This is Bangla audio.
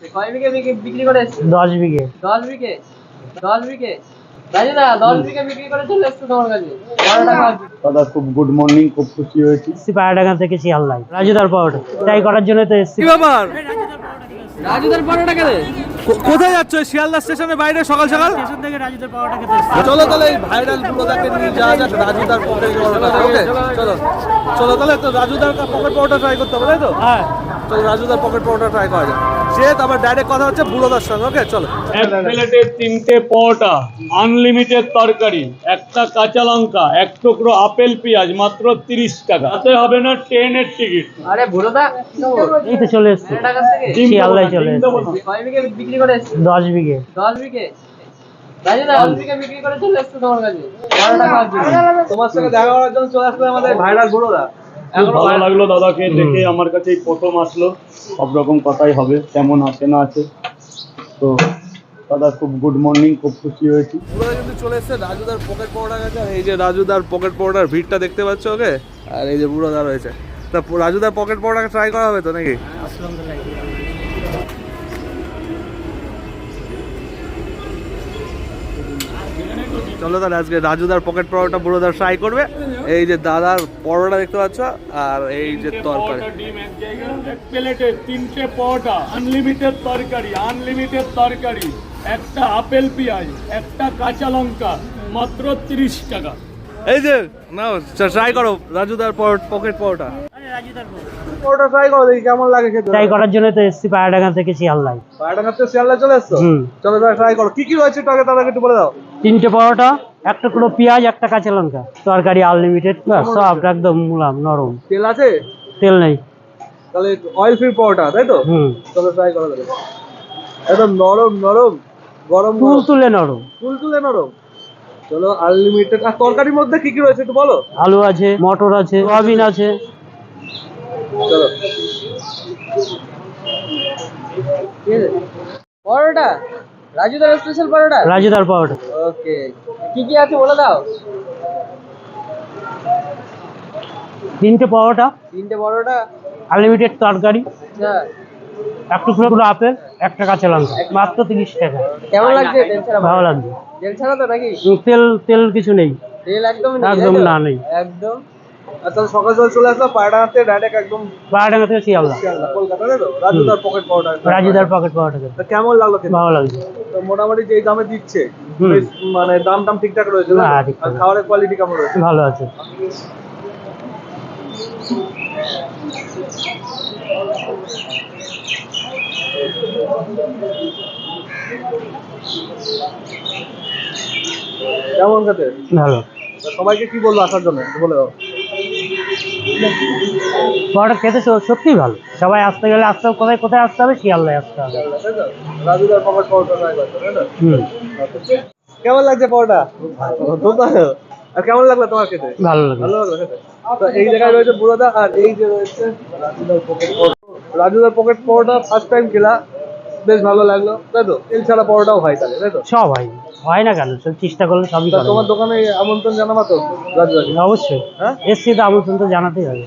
কয় বিঘে বিক্রি- বিক্রি দশ বিঘে। দশ বিঘে? দশ বিঘে? রাজুদা দশ বিঘে বিক্রি করে চলে এসছো তোমার কাছে বারো টাকা দাদা খুব গুড মর্নিং খুব খুশি হয়েছি। এসছি থেকে শিয়ালদায় রাজুদার পাউডার ট্রাই করার জন্য তো এসছি। ব্যাপার? রাজুদার বারো টাকা কোথায় যাচ্ছ? এই শিয়ালদা স্টেশনের বাইরে সকাল সকাল? স্টেশন থেকে রাজুদার পাউডার খেতে চলো তাহলে এই ভাইরাল গুলোটাকে নিয়ে যাওয়া যাক রাজুদার পকেট পরোটা ওকে। চলো। চলো তাহলে তো রাজুদার পকেট পরোটা ট্রাই করতে হবে তাই তো? হ্যাঁ। চলো রাজুদার পকেট পরোটা ট্রাই করা যাক। যে তারপর ডাইরেক্ট কথা হচ্ছে বুড়োদার সঙ্গে ওকে চলো। এক প্লেটে তিনটে পরোটা আনলিমিটেড তরকারি একটা কাঁচা লঙ্কা এক টুকরো আপেল পেঁয়াজ মাত্র তিরিশ টাকা। তাতে হবে না ট্রেনের টিকিট। আরে তো চলে এসছি। বারো টাকা থেকে? শিয়ালদায় চলে এসছি। কয় বিঘে বিক্রি করে এসছো? দশ বিঘে। দশ বিঘে? বিক্রি করে চলে এসছো তোমার কাছে। তোমার সঙ্গে দেখা করার জন্য চলে আসবে আমাদের ভাইরাল বুড়োদা। খুব ভালো লাগল দাদাকে দেখে আমার কাছে প্রথম আসলো। সব রকম কথাই হবে কেমন আছে না আছে। তো দাদা খুব গুড মর্নিং খুব খুশি হয়েছি। বুড়োদা কিন্তু চলে এসছে রাজুদার পকেট পাউডার গেছে এই যে রাজুদার পকেট পাউডার ভিড়টা দেখতে পাচ্ছ ওকে? আর এই যে বুড়ো দাঁড়া রয়েছে। তা রাজুদার পকেট পাউডার ট্রাই করা হবে তো নাকি? চলো তাহলে আজকে রাজুদার পকেট পরোটা বুড়োদার ট্রাই করবে। এই যে দাদার পরোটা দেখতে পাচ্ছ আর এই যে তরকারি। প্লেটে তিনটে পরোটা আনলিমিটেড তরকারি আনলিমিটেড তরকারি। একটা আপেল পেঁয়াজ একটা কাঁচা লঙ্কা মাত্র তিরিশ টাকা। এই যে নাও ট্রাই করো রাজুদার পকেট পরোটা। রাজুদার ট্রাই করো দেখি কেমন লাগে খেতে। ট্রাই করার জন্য তো এসছি পায়রাডাঙ্গা থেকে শিয়ালদায় পায়রাডাঙ্গা থেকে শিয়ালদা চলে এসছো? হুম। চলো ট্রাই করো। কি কি রয়েছে একটু আগে একটু বলে দাও। তিনটে পরোটা এক টুকরো পেঁয়াজ একটা কাঁচা লঙ্কা। তরকারি আনলিমিটেড সব একদম মুলাম নরম। তেল আছে? তেল নেই। তাহলে অয়েল ফ্রি পরোটা তাই তো? হুম। চলো ট্রাই করো তাহলে। একদম নরম নরম গরম নরম। নরম। চলো আনলিমিটেড আর তরকারির মধ্যে কি কি রয়েছে একটু বলো? আলু আছে মটর আছে সয়াবিন আছে। চলো। পরোটা? রাজুদার স্পেশাল পরোটা? রাজুদার পাউডার ওকে। কি কি আছে বলে দাও। তিনটে পরোটা। তিনটে পরোটা। আনলিমিটেড তরকারি। আচ্ছা। এক টুকরো করে আপেল একটা কাঁচা লঙ্কা মাত্র তিরিশ টাকা। কেমন লাগছে তেল ছাড়া ভালো লাগবে তেল ছাড়া তো নাকি? তেল তেল কিছু নেই। তেল একদম একদম না, নেই। একদম। তাহলে সকাল সকাল চলে আসলো পায়রাডাঙ্গা থেকে ডাইরেক্ট একদম পায়রাডাঙ্গা থেকে শিয়ালদা। শিয়ালদা কলকাতা তাই তো? রাজুদার পকেট পরোটা রাজুদার পকেট। তা কেমন লাগল খেতে? ভালো লাগছে তো মোটামুটি যেই দামে দিচ্ছে মানে দাম টাম ঠিকঠাক রয়েছে। আর খাবারের কোয়ালিটি কেমন রয়েছে? ভালো আছে। কেমন খেতে? ভালো। সবাইকে কি বলব আসার জন্য? বলে দাও। পরোটা খেতে স- সত্যিই ভালো। সবাই আসতে গেলে আসতে হবে কোথায় কোথায় আসতে হবে শিয়ালদায় আসতে হবে। কেমন লাগছে পরোটা? আর কেমন লাগল তোমার খেতে? ভালো লাগে ভালো লাগল তো এই জায়গায় রয়েছে বুড়োদা আর এই যে রয়েছে রাজুদার পকেট পরোটা। রাজুদার পকেট পরোটা ফার্স্ট টাইম খেলা। বেশ ভালো লাগল তাই তো? তেল ছাড়া পরোটাও হয় তাহলে তাই তো? সব হয় হয় না কেন? চেষ্টা করলে সবই তোমার দোকানে আমন্ত্রণ জানাবা তো অবশ্যই। হ্যাঁ? এসছি তো আমন্ত্রণ তো জানাতেই হবে।